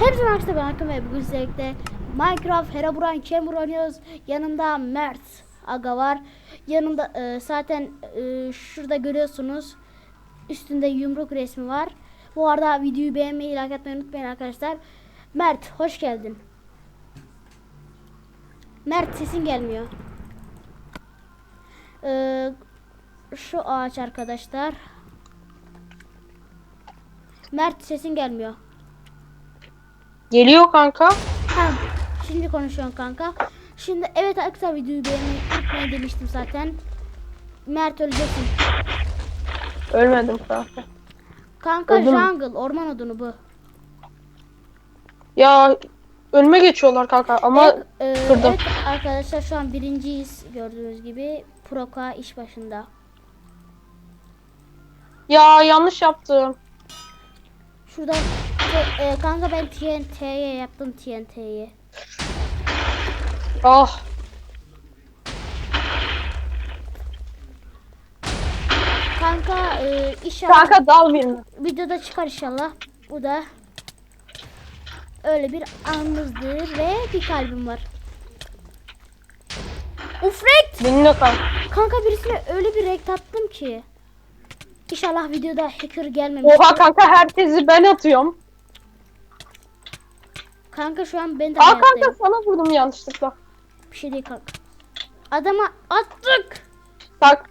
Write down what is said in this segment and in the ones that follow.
Hepsi arkadaşlar ben Hakan ve bugün sizlerle Minecraft Herobrine Chamber oynuyoruz. Yanımda Mert Aga var. Yanımda e, zaten e, şurada görüyorsunuz. Üstünde yumruk resmi var. Bu arada videoyu beğenmeyi, like atmayı unutmayın arkadaşlar. Mert hoş geldin. Mert sesin gelmiyor. Ee, şu ağaç arkadaşlar. Mert sesin gelmiyor. Geliyor kanka. Ha, şimdi konuşuyorum kanka. Şimdi evet arkadaşlar videoyu beğenmeyi unutmayın demiştim zaten. Mert öleceksin. Ölmedim kanka. Kanka Öldün mü? jungle orman odunu bu. Ya önüme geçiyorlar kanka ama Evet, e, kırdım. evet arkadaşlar şu an birinciyiz gördüğünüz gibi. Proka iş başında. ya yanlış yaptım. Şuradan e, kanka ben TNT'ye yaptım TNT'yi. Ah Kanka e, inşallah kanka dal birini. videoda çıkar inşallah. Bu da öyle bir anımızdır ve bir kalbim var. Ufret! De kanka. Kanka birisine öyle bir renk attım ki. İnşallah videoda hacker gelmemiştir. Oha kanka herkesi ben atıyorum. Kanka şu an ben de Aa hayattayım. kanka sana vurdum yanlışlıkla. Bir şey değil kanka. Adama attık. Bak.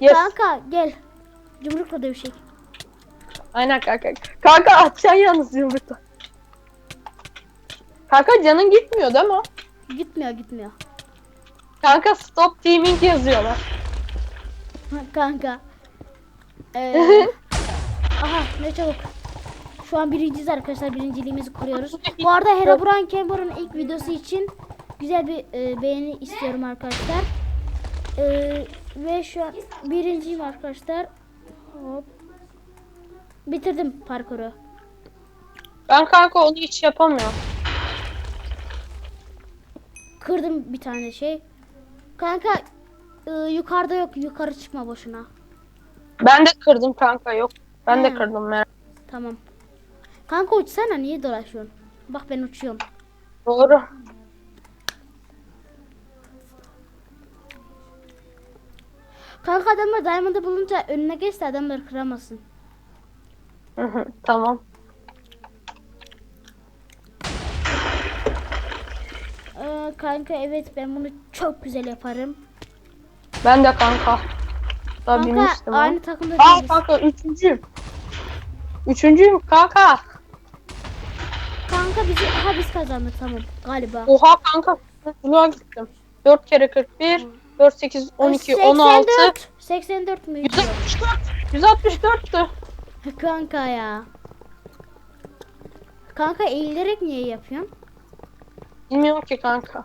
Yes. Kanka gel. Yumrukla dövüşek. Aynen kanka. Kanka atacaksın yalnız yumrukla. Kanka canın gitmiyor değil mi? Gitmiyor gitmiyor. Kanka stop teaming yazıyorlar. Kanka. Ee, aha ne çabuk. Şu an birinciyiz arkadaşlar. Birinciliğimizi koruyoruz. Bu arada Herobrine Camber'ın ilk videosu için güzel bir e, beğeni istiyorum arkadaşlar. Ee, ve şu an birinciyim arkadaşlar. Hop. Bitirdim parkuru. Ben kanka onu hiç yapamıyorum. Kırdım bir tane şey. Kanka e, yukarıda yok. Yukarı çıkma boşuna. Ben de kırdım kanka yok. Ben de He. kırdım merak. Tamam. Kanka uçsana niye dolaşıyorsun? Bak ben uçuyorum. Doğru. Kanka adamlar diamond'ı bulunca önüne geç de adamları kıramasın. Tamam. Ee, kanka evet ben bunu çok güzel yaparım. Ben de kanka. Daha Kanka aynı takımda Aa değiliz. kanka üçüncüyüm. Üçüncüyüm kanka. Kanka bizi aha biz kazandık tamam galiba. Oha kanka. Buluğa gittim. 4 kere 41, 4, 8, 12, 16, 84. 84 müydü? 164. 164'tü. Kanka ya. Kanka eğilerek niye yapıyorsun? Bilmiyorum ki kanka.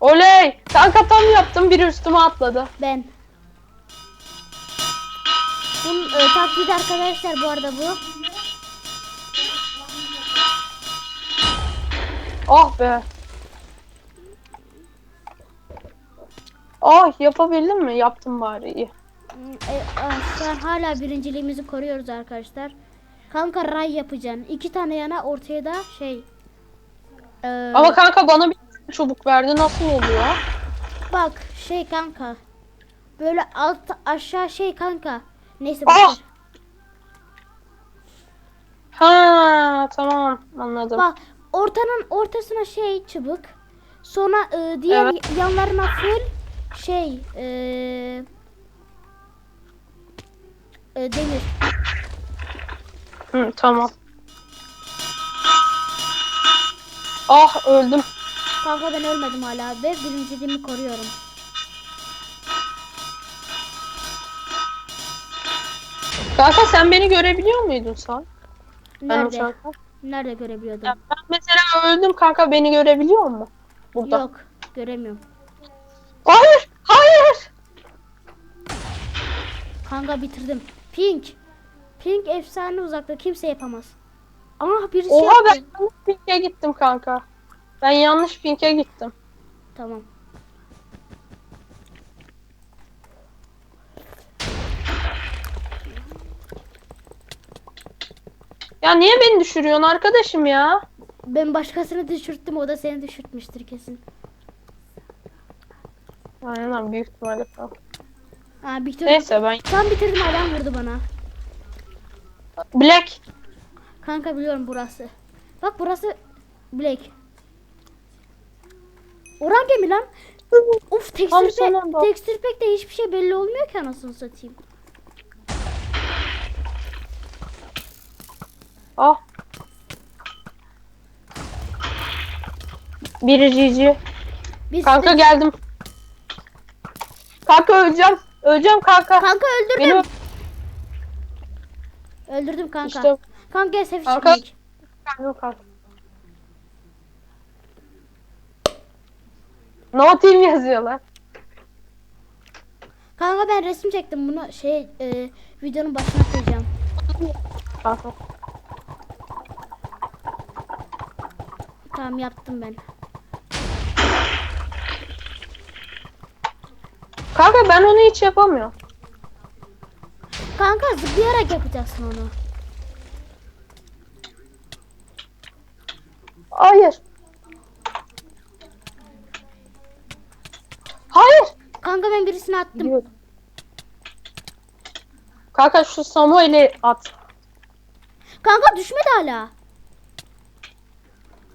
Oley! Kanka tam yaptım biri üstüme atladı. Ben. Bunun e, taklidi arkadaşlar bu arada bu. Ah be. Ah yapabildim mi? Yaptım bari iyi. E, şu an hala birinciliğimizi koruyoruz arkadaşlar. Kanka ray yapacaksın. İki tane yana ortaya da şey. e, Ama kanka bana bir çubuk verdi nasıl oluyor? bak şey kanka. Böyle alt aşağı şey kanka. Neyse Ah! boşver. Ha tamam anladım. Bak ortanın ortasına şey çubuk. Sonra e, diğer Evet. yanlarına full şey e, e, demir. Hı, tamam. Ah öldüm. Kanka ben ölmedim hala ve birinciliğimi koruyorum. Kanka sen beni görebiliyor muydun sen? Ben Nerede? uçarken. Nerede görebiliyordum? Ya ben mesela öldüm kanka beni görebiliyor mu? Burada. Yok göremiyorum. Hayır! Hayır! Kanka bitirdim. Pink. Pink efsane uzakta kimse yapamaz. Aa birisi Oha yaptı. ben yanlış pink'e gittim kanka. Ben yanlış pink'e gittim. Tamam. Ya niye beni düşürüyorsun arkadaşım ya? Ben başkasını düşürttüm o da seni düşürtmüştür kesin. Aynen büyük ihtimalle. tamam. Ha bitirdim. Neyse ben Tam bitirdim adam vurdu bana. Black. Kanka biliyorum burası. Bak burası Black. Oran gemi lan. Uf Tam tekstür pek, tekstür pek de hiçbir şey belli olmuyor ki anasını satayım. Ah. Biri GG. Biz Kanka de- geldim. Kanka öleceğim. Öleceğim kanka. kanka öldürdüm. Beni Öldürdüm kanka. İşte- Kanka gel sefiş Kanka- çekmek. Kanka kanka. No team yazıyorlar. Kanka ben resim çektim bunu şey e, videonun başına koyacağım. Kanka. Tamam yaptım ben. Kanka ben onu hiç yapamıyorum. Kanka zıplayarak yapacaksın onu. Hayır. Hayır. Kanka ben birisini attım. Diyor. Kanka şu Samuel'i at. Kanka düşmedi hala.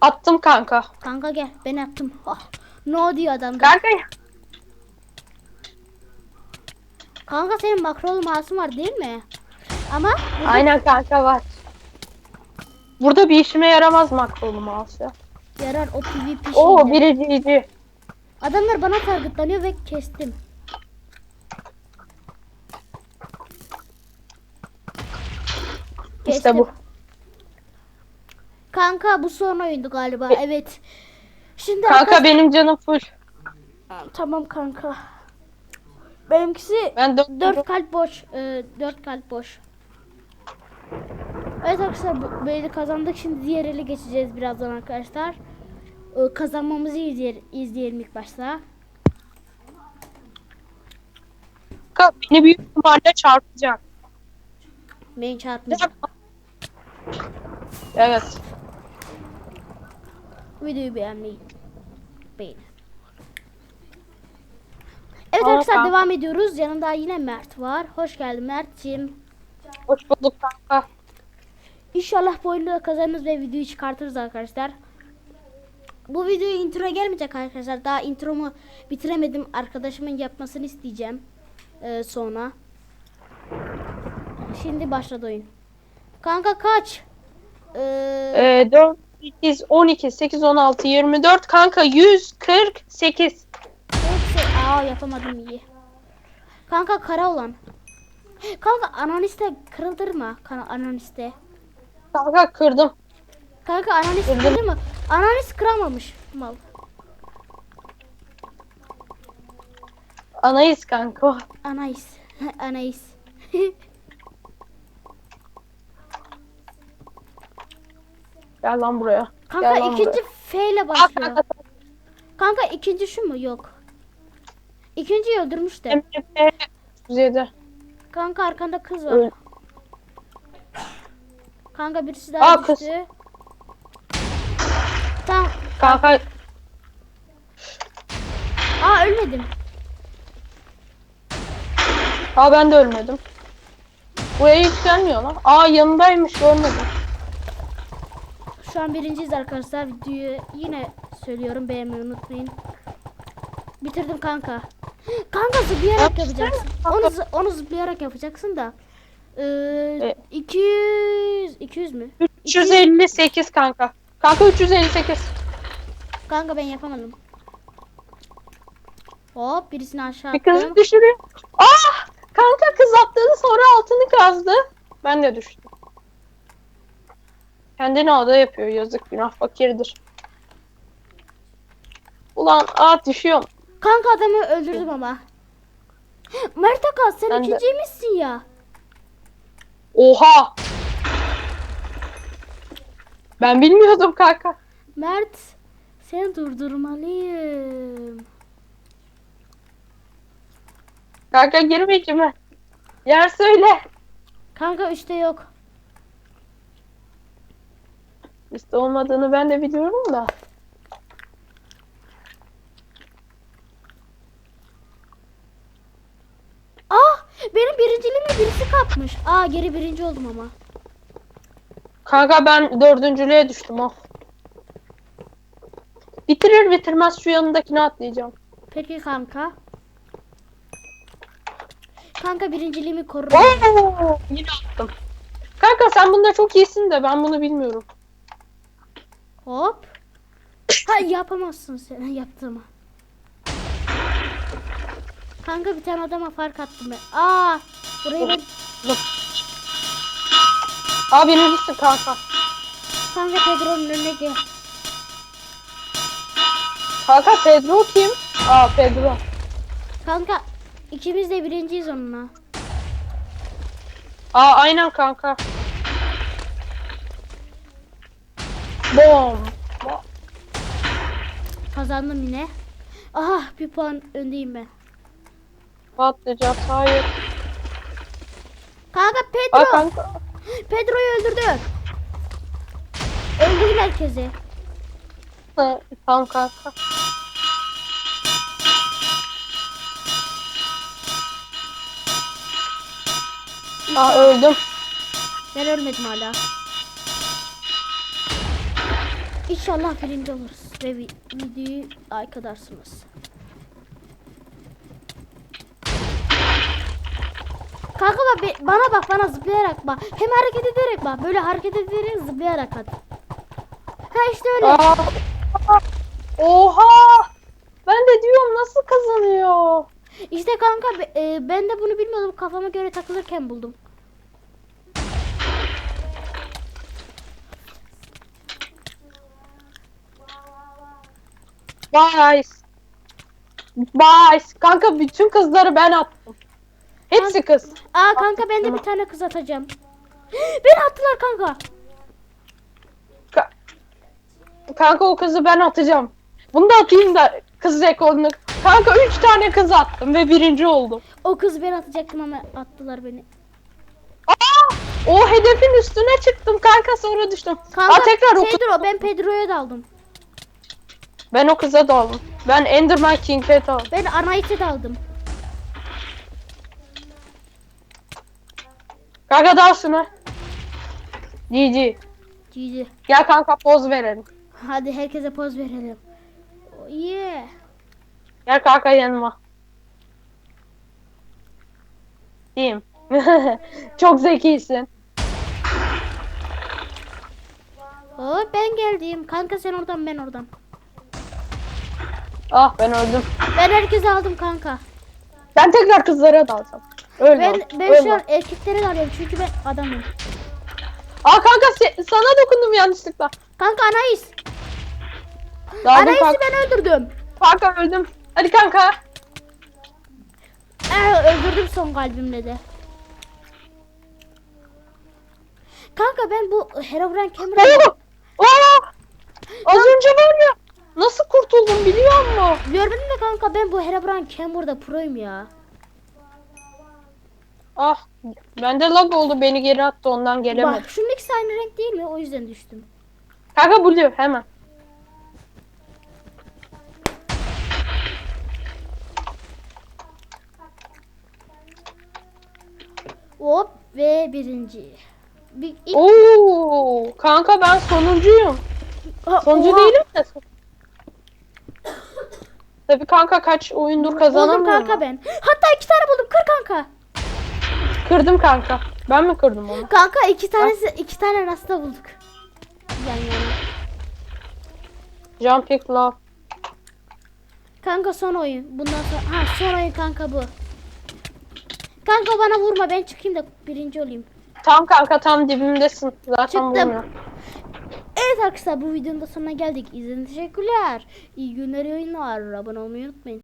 Attım kanka. Kanka gel ben attım. Oh, no diyor adam. da. Kanka Kanka senin makrolu masum var değil mi? Ama burada- Aynen kanka var. Burada bir işime yaramaz makrolu mouse ya. yarar o PvP Oo şeyinde. biri GG. Adamlar bana targetlanıyor ve kestim. İşte Kestim. bu. Kanka bu son oyundu galiba. Evet. Şimdi Kanka arkadaş- benim canım full. Tamam kanka. Benimkisi Ben dört, 4 kalp boş. 4 kalp boş. Evet arkadaşlar böyle kazandık. Şimdi diğer ele geçeceğiz birazdan arkadaşlar. Ee, Kazanmamızı izleyelim, izleyelim ilk başta. Kanka beni büyük ihtimalle çarpacak. Beni çarpmayacak. Evet. Videoyu beğenmeyi beğenin. Evet Aa, arkadaşlar kanka. devam ediyoruz. Yanında yine Mert var. Hoş geldin Mert'ciğim. Hoş bulduk kanka. İnşallah bu oyunu kazanırız ve videoyu çıkartırız arkadaşlar. Bu video intro gelmeyecek arkadaşlar. Daha intromu bitiremedim. Arkadaşımın yapmasını isteyeceğim. Ee, sonra. Şimdi başladı oyun. Kanka kaç? Ee, Ee, 4, 8, 12, 8, 16, 24 kanka 148. Neyse. Aa yapamadım iyi. Kanka kara olan. Kanka anoniste kırıldırma. Kana anoniste. Kanka kırdım. Kanka anonist kırıldı mı? Anonist kıramamış. Mal. Anayız kanka. Anais. Anais. Gel lan buraya. Kanka Gel lan ikinci buraya. F ile başlıyor. kanka Kanka ikinci şu mu? Yok. İkinciyi öldürmüş de. MF 37. Kanka arkanda kız var. Öl- Kanka birisi daha Aa, kız. düştü. Tamam. Kanka Aa ölmedim. Aa ben de ölmedim. Buraya yükselmiyor lan. Aa yanındaymış görmedim. Şu an birinciyiz arkadaşlar. Videoyu yine söylüyorum. Beğenmeyi unutmayın. Bitirdim kanka. Kanka zıplayarak yapacaksın. Onu, onu zıplayarak yapacaksın da. Ee, E. 200 200 mü? 358 kanka. Kanka 358. Kanka ben yapamadım. Hop birisini aşağı Bir kızı attım. düşürüyor. Aa! Kanka kız atladı sonra altını kazdı. Ben de düştüm. Kendini ada yapıyor yazık günah fakirdir. Ulan aa düşüyorum. Kanka adamı öldürdüm ama. Mert Akas sen Ben de- ikinciymişsin ya. Oha! Ben bilmiyordum kanka. Mert seni durdurmalıyım. Kanka girme içime. Yer söyle. Kanka üçte yok. Liste olmadığını ben de biliyorum da. Ah benim birinciliğimi birisi kapmış. Aa geri birinci oldum ama. Kanka ben dördüncülüğe düştüm oh. Bitirir bitirmez şu yanındakine atlayacağım. Peki kanka. Kanka birinciliğimi korurum. Oo, yine attım. Kanka sen bunda çok iyisin de ben bunu bilmiyorum. Hop. Ha yapamazsın sen yaptığımı. Kanka bir tane adama fark attım ben. Aa burayı ben Aa birincisin kanka. kanka Pedro'nun önüne gel. Kanka Pedro kim? Aa Pedro. Kanka ikimiz de birinciyiz onunla. Aa aynen kanka. Bom. Kazandım yine. Aha bir puan öndeyim ben. Patlayacağız hayır. Kanka Aa Pedro. kanka. Pedro'yu öldürdü. Öldürdüm herkesi. Ha, Tamam kanka. Aa öldüm. Ben ölmedim hala. İnşallah birinci oluruz ve vi- videoyu like adarsınız. Kanka bak bana bak bana zıplayarak bak. Hem hareket ederek bak. Böyle hareket ederek zıplayarak at. Ha işte öyle. Aa, Oha! Ben de diyorum nasıl kazanıyor? İşte kanka e, ben de bunu bilmiyordum. Kafama göre takılırken buldum. Bye. Bye. Kanka bütün kızları ben attım. Hepsi kız. Aa kanka ben de bir tane kız atacağım. Beni attılar kanka. Ka- Kanka o kızı ben atacağım. Bunu da atayım da kız rekorunu. Kanka 3 tane kız attım ve birinci oldum. O kız ben atacaktım ama attılar beni. Aa! O hedefin üstüne çıktım kanka sonra düştüm. Kanka Aa tekrar o kız- Pedro ben Pedro'ya daldım. Ben o kıza daldım. Ben Enderman King'e daldım. Ben Anahit'e daldım. Kanka dal şuna. GG. GG. Gel kanka poz verelim. Hadi herkese poz verelim. Oh, yeah. Gel kanka yanıma. İyiyim. Çok zekisin. Oh, ben geldim. Kanka sen oradan ben oradan. Ah ben öldüm. Ben herkese aldım kanka. Ben tekrar kızlara dalacağım. Öyle Ben ol, ben öyle şu an erkeklere dalıyorum çünkü ben adamım. Aa kanka se- sana dokundum yanlışlıkla. Kanka Anais. Daldım Anais'i kanka. ben öldürdüm. Kanka öldüm. Hadi kanka. Ee, öldürdüm son kalbimle de. Kanka ben bu Herobrine Cameron'ı! Oo! Az önce var ya. Nasıl kurtuldum biliyor musun? görmedin mi kanka ben bu Herobrine Cameron'da proyum ya. Ah bende lag oldu beni geri attı ondan gelemedim. Bak şunun ikisi aynı renk değil mi? O yüzden düştüm. Kanka blue hemen. Hop ve birinci. Bir, ilk, Oo kanka ben sonuncuyum. Sonuncu değilim de. Tabii kanka kaç oyundur Buldum kazanamıyorum. kanka ben. Hatta iki tane buldum. Kır kanka. Kırdım kanka. Ben mi kırdım onu? Kanka iki tanesi iki tane rasta bulduk. Yan yana. Jumping love. Kanka son oyun. Bundan sonra ha son oyun kanka bu. Kanka bana vurma ben çıkayım da birinci olayım. Tam kanka tam dibimdesin. Zaten Çıktım. bulmuyor. Evet arkadaşlar bu videonun da sonuna geldik. İzlediğiniz teşekkürler. İyi günler iyi. Abone olmayı unutmayın.